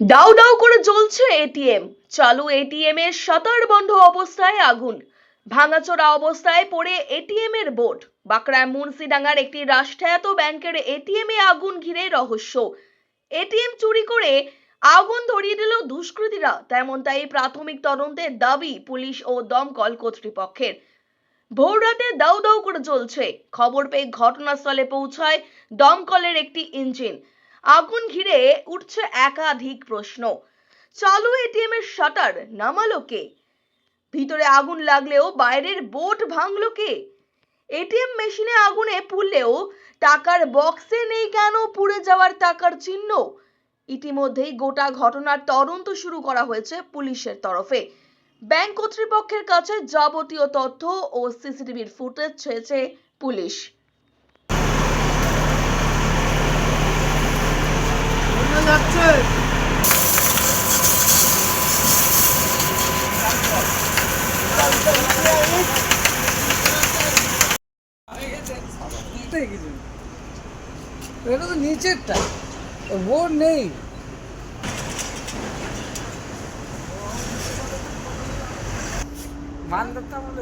দাউ দাউ করে জ্বলছে এটিএম চালু এটিএম এর শাটার বন্ধ অবস্থায় আগুন। ভাঙাচোরা অবস্থায় পড়ে এটিএম এর বোর্ড। বাঁকড়া মুন্সিডাঙ্গার একটি রাষ্ট্রায়ত্ত ব্যাংকের এটিএম এ আগুন ঘিরে রহস্য। এটিএম চুরি করে আগুন ধরিয়ে দিল দুষ্কৃতীরা। তেমনটাই প্রাথমিক তদন্তের দাবি পুলিশ ও দমকল কর্তৃপক্ষের। ভোররাতে দাউ দাউ করে জ্বলছে। খবর পেয়ে ঘটনাস্থলে পৌঁছায় দমকলের একটি ইঞ্জিন। আগুন ঘিরে উঠছে একাধিক প্রশ্ন। চালু এটিএম এর শাটার নামালো কে? ভিতরে আগুন লাগলেও বাইরের বোর্ড ভাঙলো কে? এটিএম মেশিনে আগুনে পুড়লেও টাকার বক্সে নেই কেন পুড়ে যাওয়ার টাকার চিহ্ন? ইতিমধ্যেই গোটা ঘটনার তদন্ত শুরু করা হয়েছে পুলিশের তরফে। ব্যাংক কর্তৃপক্ষের কাছে যাবতীয় তথ্য ও সিসিটিভির ফুটেজ চেয়েছে পুলিশ। কোথায় যাচ্ছে? এটা তো নিচেরটা বোর্ড নেই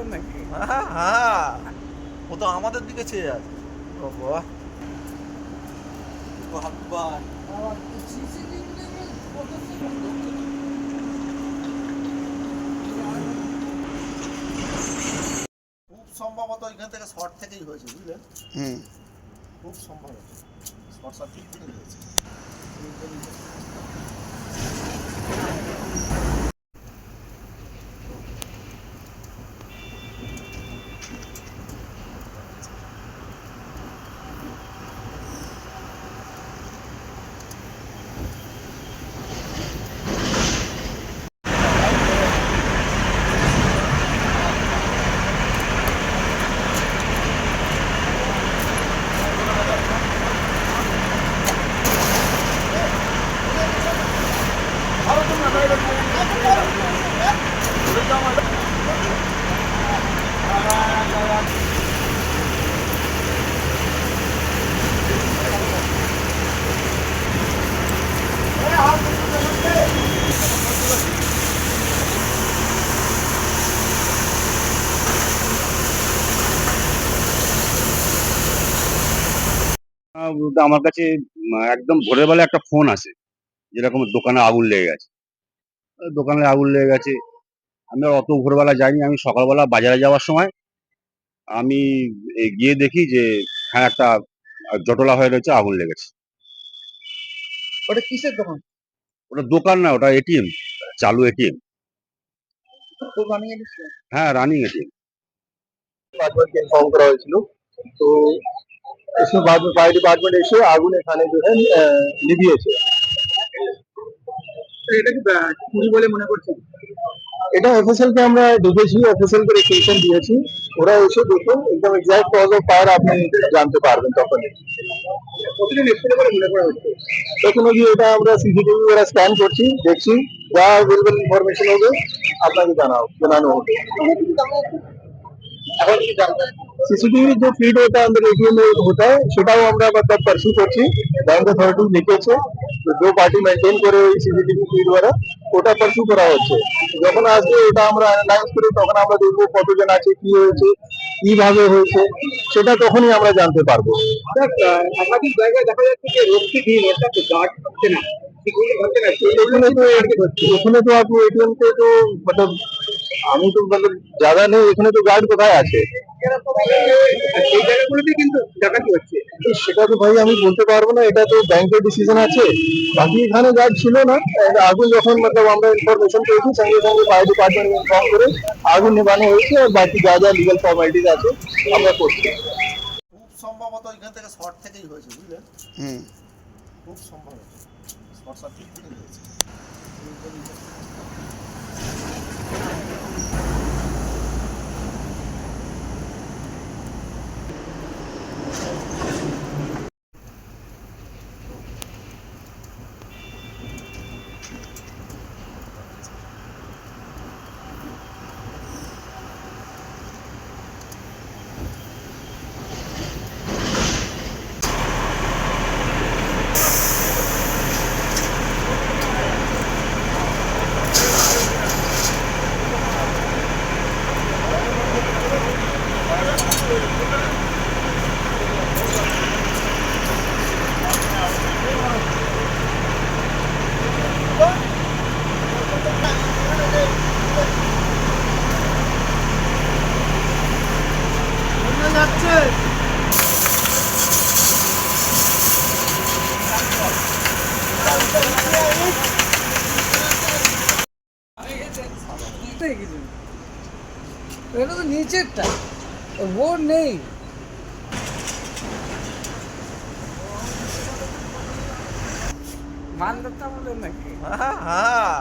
নাকি হ্যাঁ হ্যাঁ ও তো আমাদের দিকে চেয়ে আছে বাবা বাবা খুব সম্ভবত এখান থেকে শর্ট থেকেই হয়েছে বুঝলেন হুম। খুব সম্ভবত। শর্ট সার্কিট থেকে হয়েছে। আমার কাছে একদম ভোরের বেলা একটা ফোন আসে যেরকম দোকানে আগুন লেগে গেছে। দোকানে আগুন লেগে গেছে। আমি অত ভোরবেলা যাইনি। আমি সকালবেলা বাজারে যাওয়ার সময় আমি গিয়ে দেখি যে হ্যাঁ একটা জটলা হয়ে রয়েছে আগুন লেগেছে। ওটা কিসের দোকান? ওটা দোকান না ওটা এটিএম চালু এটিএম। হ্যাঁ রানিং এটিএম পাঁচবার করা হয়েছিল। তো इसमें बाद में फायर डिपार्टमेंट এসে আগুন এখানে जो है আহ, নিভিয়েছে এটা কি চুরি বলে মনে করছেন এটা এফএসএল কে আমরা ডেকেছি এফএসএল কে রেকুয়েশন দিয়েছি ওরা এসে দেখে একদম এক্সাক্ট কজ অফ ফায়ার আপনি জানতে পারবেন তখন কতদিন এসেছিল বলে মনে করা হচ্ছে তখন গিয়ে এটা আমরা সিসিটিভি ওরা স্ক্যান করছি দেখছি যা অ্যাভেলেবল ইনফরমেশন হবে আপনাকে জানাও জানানো হবে এখন কি জানবেন सीसीटीवी जो फीड होता है अंदर एटीएम में होता है সেটাও আমরা मतलब परस्यू করছি ব্যাংক অথরিটি লিখেছে তো দো পার্টি মেনটেন করে ওই সিসিটিভি ফিড দ্বারা ওটা পারস্যু করা হচ্ছে যখন আসবে এটা আমরা অ্যানালাইজ করি তখন আমরা দেখবো কতজন আছে কি হয়েছে কিভাবে হয়েছে সেটা তখনই আমরা জানতে পারবো একাধিক জায়গায় দেখা যাচ্ছে যে রক্ষী দিন অর্থাৎ গার্ড হচ্ছে না সিকিউরিটি হচ্ছে না এখানে তো এখানে তো আপনি এটিএম তে তো मतलब আমি তো मतलब ज्यादा নেই এখানে তো গার্ড কোথায় আছে সেই জায়গাগুলোতে কিন্তু ডাকাতি হচ্ছে সেটা তো ভাই আমি বলতে পারবো না এটা তো ব্যাংকের ডিসিশন আছে বাকি এখানে গার্ড ছিল না এটা আগুন যখন মতলব আমরা ইনফরমেশন পেয়েছি সঙ্গে সঙ্গে ফায়ার ডিপার্টমেন্ট ইনফর্ম করে আগুন নেবানো হয়েছে আর বাকি যা যা লিগাল ফর্মালিটিস আছে আমরা করছি খুব সম্ভবত এখান থেকে শর্ট থেকেই হয়েছে বুঝলেন হুম খুব সম্ভবত সার্কিট থেকে হয়েছে নিচেরটা ও নেই। বলে নাকি? হ্যাঁ হ্যাঁ।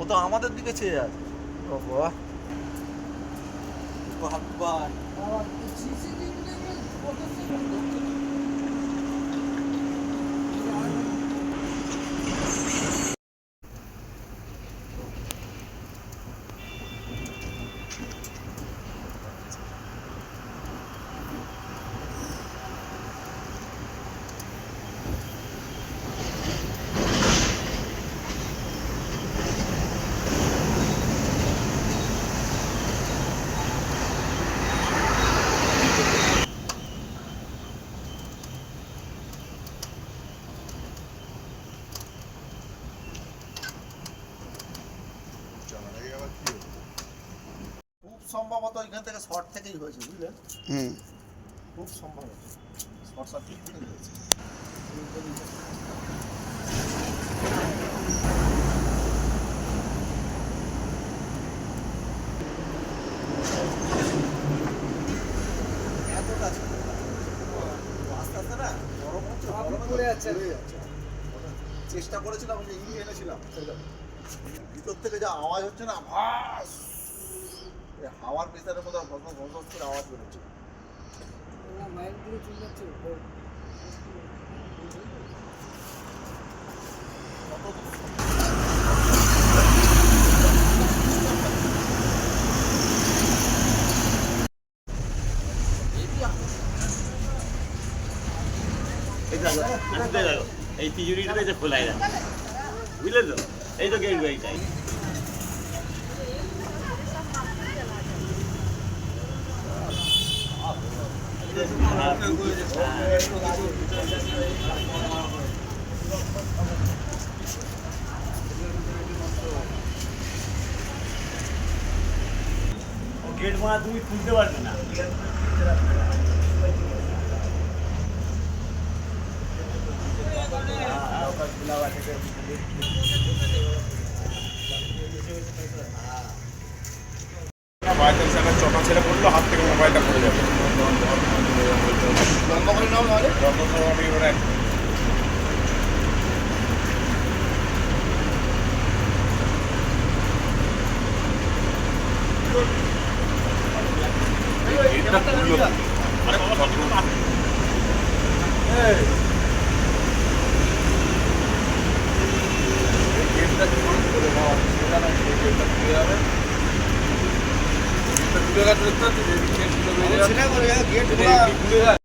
ও তো আমাদের দিকে চেয়ে আছে। বাবা বাবার খুব সম্ভবত এখান থেকে শর্ট থেকেই হয়েছে বুঝলেন হুম। খুব সম্ভবত। শর্ট সার্কিট থেকে হয়েছে। চেষ্টা করেছিলাম যে ই এনেছিলাম। ভিতর থেকে যা আওয়াজ হচ্ছে না ভাস! হাওয়ার প্রেসারের মতো ঘস ঘস ঘস করে আওয়াজ বেরোচ্ছে। এই তিজুরিটা যে খোলাই না বুঝলে তো? এই তো গেট এইটাই গেট মারা তুমি খুলতে পারবে না। বাইকের সামনে চটা ছেড়ে পড়ল হাত থেকে মোবাইলটা পড়ে যাবে। বন্ধ করে নাও নাহলে বন্ধ করো আমি এবারে এটা খুললো। আরে বাবা